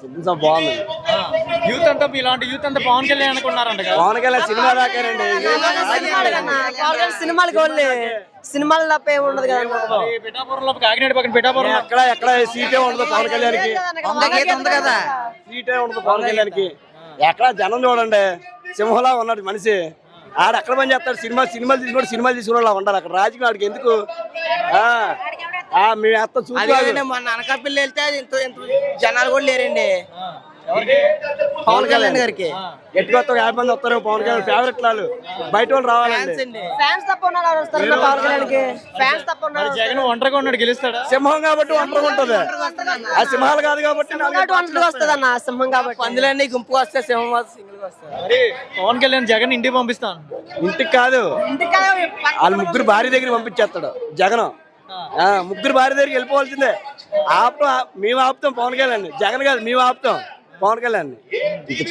Cinema బాగుంది. Youth అంతా ఇలాంటి యూత్ అంతా పవన్ కళ్యాణ్ అనుకున్నారంట పవన్ కళ్యాణ్ సినిమా దాకానండి సినిమాలకి ఓన్లీ సినిమాలు తప్ప ఏమి ఉండదు కదా పిఠాపురంలో కాకినాడ పక్కన పిఠాపురంలో ఎక్కడ ఎక్కడ సీటే ఉండదు పవన్ కళ్యాణ్కి ఉంది కదా. సీటే ఉండదు పవన్ కళ్యాణ్కి ఎక్కడ జనం చూడండి. సింహలా ఉన్నాడు మనిషి. ఆడ ఎక్కడ పని చేస్తాడు? సినిమా సినిమాలు తీసుకుంటే సినిమాలు తీసుకునే ఉండాలి అక్కడ రాజకీయం ఆడికి ఎందుకు? ఆ, ఆ, మీ అత్త చూసుకోవాలి మొన్న అనకాపల్లి వెళ్తే ఇంత ఇంత జనాలు కూడా లేరండి. ఎవరికి పవన్ కళ్యాణ్ గారికి. ఎట్టుకు వస్తాం యాభై మంది వస్తారు పవన్ కళ్యాణ్. ఫేవరెట్ వాళ్ళు బయట వాళ్ళు రావాలండి. ఫ్యాన్స్ తప్ప ఉన్నారు ఎవరు వస్తారు? ఇంకా పవన్ కళ్యాణ్కి ఫ్యాన్స్ తప్ప ఉన్నారు మరి జగన్ ఒంటరిగా ఉన్నాడు గెలుస్తాడా? సింహం కాబట్టి ఒంటరిగా ఉంటది. ఆ సింహాలు కాదు కాబట్టి ఒంటరిగా వస్తుంది అన్న సింహం కాబట్టి. పందులన్నీ గుంపుగా వస్తే సింహం సింగిల్ వస్తుంది పవన్ కళ్యాణ్ జగన్ ఇంటికి పంపిస్తాను. ఇంటికి కాదు. వాళ్ళ ముగ్గురు భార్య దగ్గర పంపించేస్తాడు. జగన్. ముగ్గురు భార్య దగ్గరికి వెళ్ళిపోవాల్సిందే. ఆపుతాం మేము ఆపుతాం పవన్ కళ్యాణ్ జగన్ కాదు మేము ఆపుతాం పవన్ కళ్యాణ్